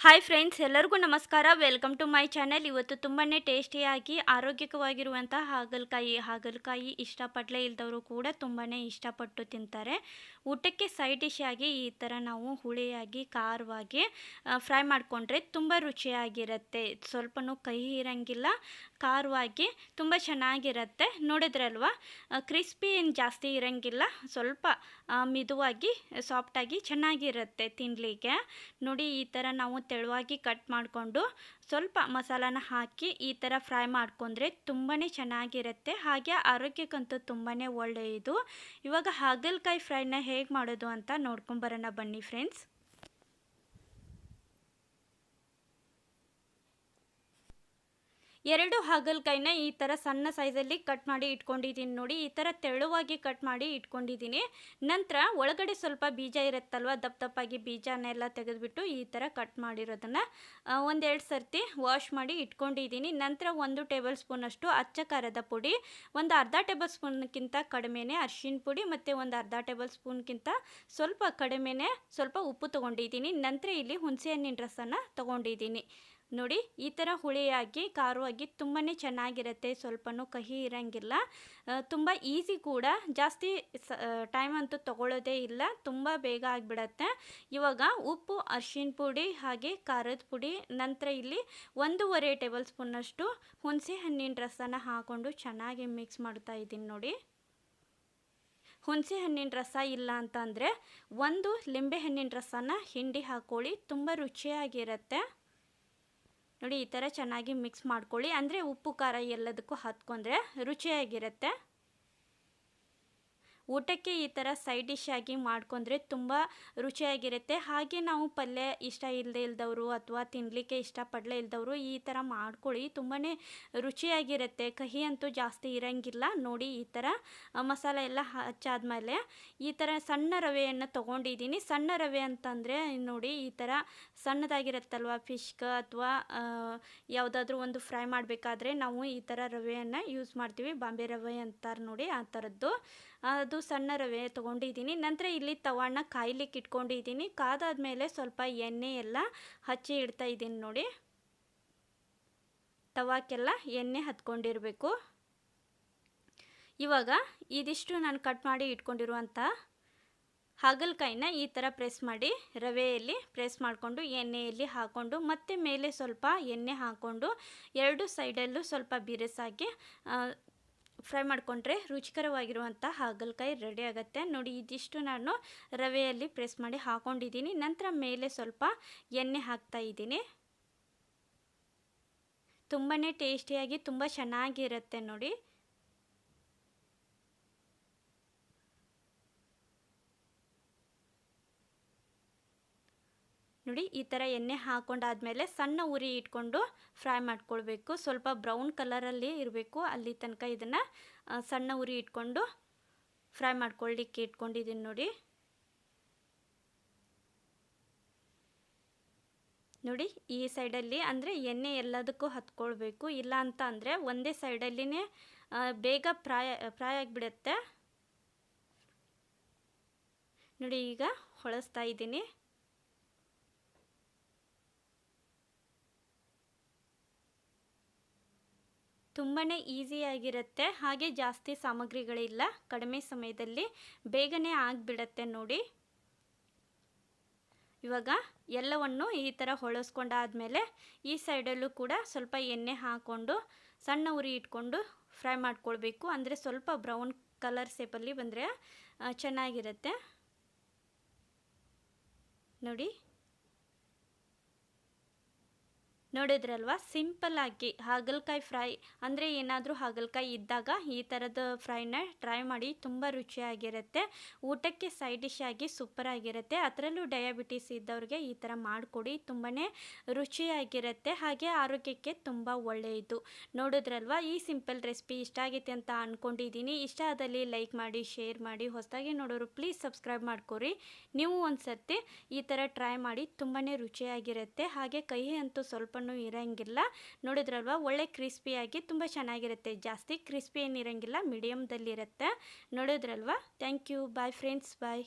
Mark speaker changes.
Speaker 1: Hi friends ಎಲ್ಲರಿಗೂ ನಮಸ್ಕಾರ. Welcome to my channel ಇವತ್ತು ತುಂಬಾ ಟೇಸ್ಟಿಯಾಗಿ ಆರೋಗ್ಯಕವಾಗಿರುವಂಥ ಹಾಗಲಕಾಯಿ ಹಾಗಲಕಾಯಿ ಇಷ್ಟಪಡಲೇ ಇಲ್ದವರು ಕೂಡ ತುಂಬಾ ಇಷ್ಟಪಟ್ಟು ತಿಂತಾರೆ. ಊಟಕ್ಕೆ ಸೈಡ್ ಡಿಶ್ ಆಗಿ ಈ ಥರ ನಾವು ಹುಳಿಯಾಗಿ, ಖಾರವಾಗಿ ಫ್ರೈ ಮಾಡಿಕೊಂಡ್ರೆ ತುಂಬ ರುಚಿಯಾಗಿರುತ್ತೆ. ಸ್ವಲ್ಪನೂ ಕಹಿ ಇರಂಗಿಲ್ಲ, ಖಾರವಾಗಿ ತುಂಬ ಚೆನ್ನಾಗಿರುತ್ತೆ. ನೋಡಿದ್ರಲ್ವಾ? ಕ್ರಿಸ್ಪಿ ಏನು ಜಾಸ್ತಿ ಇರಂಗಿಲ್ಲ, ಸ್ವಲ್ಪ ಮಿದುವಾಗಿ ಸಾಫ್ಟಾಗಿ ಚೆನ್ನಾಗಿರುತ್ತೆ ತಿನ್ನಲಿಕ್ಕೆ ನೋಡಿ ಈ ಥರ ನಾವು ತೆಳುವಾಗಿ ಕಟ್ ಮಾಡಿಕೊಂಡು ಸ್ವಲ್ಪ ಮಸಾಲಾನ ಹಾಕಿ ಈ ಥರ ಫ್ರೈ ಮಾಡ್ಕೊಂಡ್ರೆ ತುಂಬಾ ಚೆನ್ನಾಗಿರುತ್ತೆ. ಹಾಗೆ ಆರೋಗ್ಯಕ್ಕಂತೂ ತುಂಬಾ ಒಳ್ಳೆಯದು. ಇವಾಗ ಹಾಗಲಕಾಯಿ ಫ್ರೈನ ಹೇಗೆ ಮಾಡೋದು ಅಂತ ನೋಡ್ಕೊಂಬರೋಣ ಬನ್ನಿ ಫ್ರೆಂಡ್ಸ್ ಎರಡು ಹಾಗಲಕಾಯಿನ ಈ ಥರ ಸಣ್ಣ ಸೈಜಲ್ಲಿ ಕಟ್ ಮಾಡಿ ಇಟ್ಕೊಂಡಿದ್ದೀನಿ ನೋಡಿ, ಈ ಥರ ತೆಳುವಾಗಿ ಕಟ್ ಮಾಡಿ ಇಟ್ಕೊಂಡಿದ್ದೀನಿ. ನಂತರ ಒಳಗಡೆ ಸ್ವಲ್ಪ ಬೀಜ ಇರುತ್ತಲ್ವ, ದಪ್ಪ ದಪ್ಪಾಗಿ ಬೀಜನೆಲ್ಲ ತೆಗೆದುಬಿಟ್ಟು ಈ ಥರ ಕಟ್ ಮಾಡಿರೋದನ್ನು ಒಂದೆರಡು ಸರ್ತಿ ವಾಶ್ ಮಾಡಿ ಇಟ್ಕೊಂಡಿದ್ದೀನಿ. ನಂತರ ಒಂದು ಟೇಬಲ್ ಸ್ಪೂನಷ್ಟು ಅಚ್ಚ ಖಾರದ ಪುಡಿ, ಒಂದು ಅರ್ಧ ಟೇಬಲ್ ಸ್ಪೂನ್ಗಿಂತ ಕಡಿಮೆನೇ ಅರ್ಶಿನ ಪುಡಿ ಮತ್ತು ಒಂದು ಅರ್ಧ ಟೇಬಲ್ ಸ್ಪೂನ್ಗಿಂತ ಸ್ವಲ್ಪ ಕಡಿಮೆನೇ ಸ್ವಲ್ಪ ಉಪ್ಪು ತೊಗೊಂಡಿದ್ದೀನಿ. ನಂತರ ಇಲ್ಲಿ ಹುಣಸೆ ಹಣ್ಣಿನ ರಸನ ತೊಗೊಂಡಿದ್ದೀನಿ. ನೋಡಿ, ಈ ಥರ ಹುಳಿಯಾಗಿ, ಖಾರವಾಗಿ ತುಂಬಾ ಚೆನ್ನಾಗಿರುತ್ತೆ. ಸ್ವಲ್ಪನೂ ಕಹಿ ಇರೋಂಗಿಲ್ಲ. ತುಂಬ ಈಸಿ ಕೂಡ. ಜಾಸ್ತಿ ಸ ಟೈಮ್ ಅಂತೂ ತೊಗೊಳ್ಳೋದೇ ಇಲ್ಲ. ತುಂಬ ಬೇಗ ಆಗಿಬಿಡತ್ತೆ. ಇವಾಗ ಉಪ್ಪು, ಅರ್ಶಿನ ಪುಡಿ ಹಾಗೆ ಖಾರದ ಪುಡಿ, ನಂತರ ಇಲ್ಲಿ ಒಂದೂವರೆ ಟೇಬಲ್ ಸ್ಪೂನಷ್ಟು ಹುಣಸೆ ಹಣ್ಣಿನ ರಸನ ಹಾಕ್ಕೊಂಡು ಚೆನ್ನಾಗಿ ಮಿಕ್ಸ್ ಮಾಡ್ತಾ ಇದ್ದೀನಿ ನೋಡಿ. ಹುಣಸೆ ಹಣ್ಣಿನ ರಸ ಇಲ್ಲ ಅಂತಂದರೆ ಒಂದು ಲಿಂಬೆ ಹಣ್ಣಿನ ರಸನ ಹಿಂಡಿ ಹಾಕ್ಕೊಳ್ಳಿ ತುಂಬ ರುಚಿಯಾಗಿರುತ್ತೆ. ನೋಡಿ ಈ ಥರ ಚೆನ್ನಾಗಿ ಮಿಕ್ಸ್ ಮಾಡ್ಕೊಳ್ಳಿ. ಅಂದರೆ ಉಪ್ಪು ಖಾರ ಎಲ್ಲದಕ್ಕೂ ಹತ್ಕೊಂಡ್ರೆ ರುಚಿಯಾಗಿರುತ್ತೆ. ಊಟಕ್ಕೆ ಈ ಥರ ಸೈಡ್ ಡಿಶ್ ಆಗಿ ಮಾಡ್ಕೊಂಡ್ರೆ ತುಂಬ ರುಚಿಯಾಗಿರುತ್ತೆ. ಹಾಗೆ ನಾವು ಪಲ್ಯ ಇಷ್ಟ ಇಲ್ಲದೆ ಇಲ್ದವರು ಅಥವಾ ತಿನ್ನಲಿಕ್ಕೆ ಇಷ್ಟಪಡಲೇ ಇಲ್ದವರು ಈ ಥರ ಮಾಡ್ಕೊಳ್ಳಿ. ತುಂಬಾ ರುಚಿಯಾಗಿರುತ್ತೆ. ಕಹಿ ಅಂತೂ ಜಾಸ್ತಿ ಇರೋಂಗಿಲ್ಲ. ನೋಡಿ ಈ ಥರ ಮಸಾಲೆ ಎಲ್ಲ ಹಚ್ಚಾದ್ಮೇಲೆ ಈ ಥರ ಸಣ್ಣ ರವೆಯನ್ನು ತೊಗೊಂಡಿದ್ದೀನಿ. ಸಣ್ಣ ರವೆ ಅಂತಂದರೆ ನೋಡಿ ಈ ಥರ ಸಣ್ಣದಾಗಿರುತ್ತಲ್ವ ಫಿಶ್ಕ ಅಥವಾ ಯಾವುದಾದ್ರೂ ಒಂದು ಫ್ರೈ ಮಾಡಬೇಕಾದ್ರೆ ನಾವು ಈ ಥರ ರವೆಯನ್ನು ಯೂಸ್ ಮಾಡ್ತೀವಿ. ಬಾಂಬೆ ರವೆ ಅಂತಾರೆ ನೋಡಿ ಆ ಥರದ್ದು. ಅದು ಸಣ್ಣ ರವೆ ತೊಗೊಂಡಿದ್ದೀನಿ. ನಂತರ ಇಲ್ಲಿ ತವಾಣ್ಣ ಕಾಯ್ಲಿಕ್ಕೆ ಇಟ್ಕೊಂಡಿದ್ದೀನಿ. ಕಾದಾದ್ಮೇಲೆ ಸ್ವಲ್ಪ ಎಣ್ಣೆ ಎಲ್ಲ ಹಚ್ಚಿ ಇಡ್ತಾ ಇದ್ದೀನಿ ನೋಡಿ. ತವಾಕ್ಕೆಲ್ಲ ಎಣ್ಣೆ ಹತ್ಕೊಂಡಿರಬೇಕು. ಇವಾಗ ಇದಿಷ್ಟು ನಾನು ಕಟ್ ಮಾಡಿ ಇಟ್ಕೊಂಡಿರುವಂಥ ಹಾಗಲಕಾಯಿನ ಈ ಥರ ಪ್ರೆಸ್ ಮಾಡಿ ರವೆಯಲ್ಲಿ ಪ್ರೆಸ್ ಮಾಡಿಕೊಂಡು ಎಣ್ಣೆಯಲ್ಲಿ ಹಾಕ್ಕೊಂಡು ಮತ್ತೆ ಮೇಲೆ ಸ್ವಲ್ಪ ಎಣ್ಣೆ ಹಾಕ್ಕೊಂಡು ಎರಡು ಸೈಡಲ್ಲೂ ಸ್ವಲ್ಪ ಬಿರುಸಾಗಿ ಫ್ರೈ ಮಾಡಿಕೊಂಡ್ರೆ ರುಚಿಕರವಾಗಿರುವಂಥ ಹಾಗಲಕಾಯಿ ರೆಡಿ ಆಗುತ್ತೆ. ನೋಡಿ, ಇದಿಷ್ಟು ನಾನು ರವೆಯಲ್ಲಿ ಪ್ರೆಸ್ ಮಾಡಿ ಹಾಕೊಂಡಿದ್ದೀನಿ. ನಂತರ ಮೇಲೆ ಸ್ವಲ್ಪ ಎಣ್ಣೆ ಹಾಕ್ತಾ ಇದ್ದೀನಿ. ತುಂಬಾ ಟೇಸ್ಟಿಯಾಗಿ ತುಂಬ ಚೆನ್ನಾಗಿರುತ್ತೆ ನೋಡಿ. ನೋಡಿ ಈ ಥರ ಎಣ್ಣೆ ಹಾಕೊಂಡಾದ್ಮೇಲೆ ಸಣ್ಣ ಉರಿ ಇಟ್ಕೊಂಡು ಫ್ರೈ ಮಾಡ್ಕೊಳ್ಬೇಕು. ಸ್ವಲ್ಪ ಬ್ರೌನ್ ಕಲರಲ್ಲಿ ಇರಬೇಕು. ಅಲ್ಲಿ ತನಕ ಇದನ್ನು ಸಣ್ಣ ಉರಿ ಇಟ್ಕೊಂಡು ಫ್ರೈ ಮಾಡ್ಕೊಳ್ಳಿಕ್ಕೆ ಇಟ್ಕೊಂಡಿದ್ದೀನಿ ನೋಡಿ. ನೋಡಿ ಈ ಸೈಡಲ್ಲಿ ಅಂದರೆ ಎಣ್ಣೆ ಎಲ್ಲದಕ್ಕೂ ಹತ್ಕೊಳ್ಬೇಕು. ಇಲ್ಲ ಅಂತ ಅಂದರೆ ಒಂದೇ ಸೈಡಲ್ಲಿನೇ ಬೇಗ ಪ್ರಾಯ ಪ್ರಾಯ ಆಗಿಬಿಡುತ್ತೆ. ನೋಡಿ ಈಗ ಹೊಳಸ್ತಾ ಇದ್ದೀನಿ. ತುಂಬಾ ಈಸಿಯಾಗಿರುತ್ತೆ ಹಾಗೆ ಜಾಸ್ತಿ ಸಾಮಗ್ರಿಗಳಿಲ್ಲ. ಕಡಿಮೆ ಸಮಯದಲ್ಲಿ ಬೇಗನೆ ಆಗಿಬಿಡತ್ತೆ ನೋಡಿ. ಇವಾಗ ಎಲ್ಲವನ್ನು ಈ ಥರ ಹೊಳಸ್ಕೊಂಡಾದಮೇಲೆ ಈ ಸೈಡಲ್ಲೂ ಕೂಡ ಸ್ವಲ್ಪ ಎಣ್ಣೆ ಹಾಕ್ಕೊಂಡು ಸಣ್ಣ ಉರಿ ಇಟ್ಕೊಂಡು ಫ್ರೈ ಮಾಡ್ಕೊಳ್ಬೇಕು. ಅಂದರೆ ಸ್ವಲ್ಪ ಬ್ರೌನ್ ಕಲರ್ ಸೇಪಲ್ಲಿ ಬಂದರೆ ಚೆನ್ನಾಗಿರುತ್ತೆ. ನೋಡಿ. ನೋಡಿದ್ರಲ್ವ? ಸಿಂಪಲ್ಲಾಗಿ ಹಾಗಲಕಾಯಿ ಫ್ರೈ ಅಂದರೆ ಏನಾದರೂ ಹಾಗಲಕಾಯಿ ಇದ್ದಾಗ ಈ ಥರದ ಫ್ರೈನ ಟ್ರೈ ಮಾಡಿ ತುಂಬ ರುಚಿಯಾಗಿರುತ್ತೆ. ಊಟಕ್ಕೆ ಸೈಡ್ ಡಿಶ್ ಆಗಿ ಸೂಪರ್ ಆಗಿರುತ್ತೆ. ಅದರಲ್ಲೂ ಡಯಾಬಿಟೀಸ್ ಇದ್ದವ್ರಿಗೆ ಈ ಥರ ಮಾಡಿಕೊಡಿ. ತುಂಬಾ ರುಚಿಯಾಗಿರುತ್ತೆ. ಹಾಗೆ ಆರೋಗ್ಯಕ್ಕೆ ತುಂಬ ಒಳ್ಳೆಯದು. ನೋಡಿದ್ರಲ್ವ? ಈ ಸಿಂಪಲ್ ರೆಸಿಪಿ ಇಷ್ಟ ಆಗೈತೆ ಅಂತ ಅಂದ್ಕೊಂಡಿದ್ದೀನಿ ಇಷ್ಟ ಆದಲ್ಲಿ ಲೈಕ್ ಮಾಡಿ, ಶೇರ್ ಮಾಡಿ, ಹೊಸದಾಗಿ ನೋಡೋರು ಪ್ಲೀಸ್ ಸಬ್ಸ್ಕ್ರೈಬ್ ಮಾಡ್ಕೊರಿ. ನೀವು ಒಂದು ಸರ್ತಿ ಈ ಥರ ಟ್ರೈ ಮಾಡಿ ತುಂಬಾ ರುಚಿಯಾಗಿರುತ್ತೆ. ಹಾಗೆ ಕಹಿ ಅಂತೂ ಸ್ವಲ್ಪ ಇರೋಂಗಿಲ್ಲ. ನೋಡಿದ್ರಲ್ವ? ಒಳ್ಳೆ ಕ್ರಿಸ್ಪಿಯಾಗಿ ತುಂಬ ಚೆನ್ನಾಗಿರುತ್ತೆ. ಜಾಸ್ತಿ ಕ್ರಿಸ್ಪಿ ಏನಿರೋಂಗಿಲ್ಲ ಮೀಡಿಯಮ್ದಲ್ಲಿರುತ್ತೆ ನೋಡಿದ್ರಲ್ವ? Thank you bye friends bye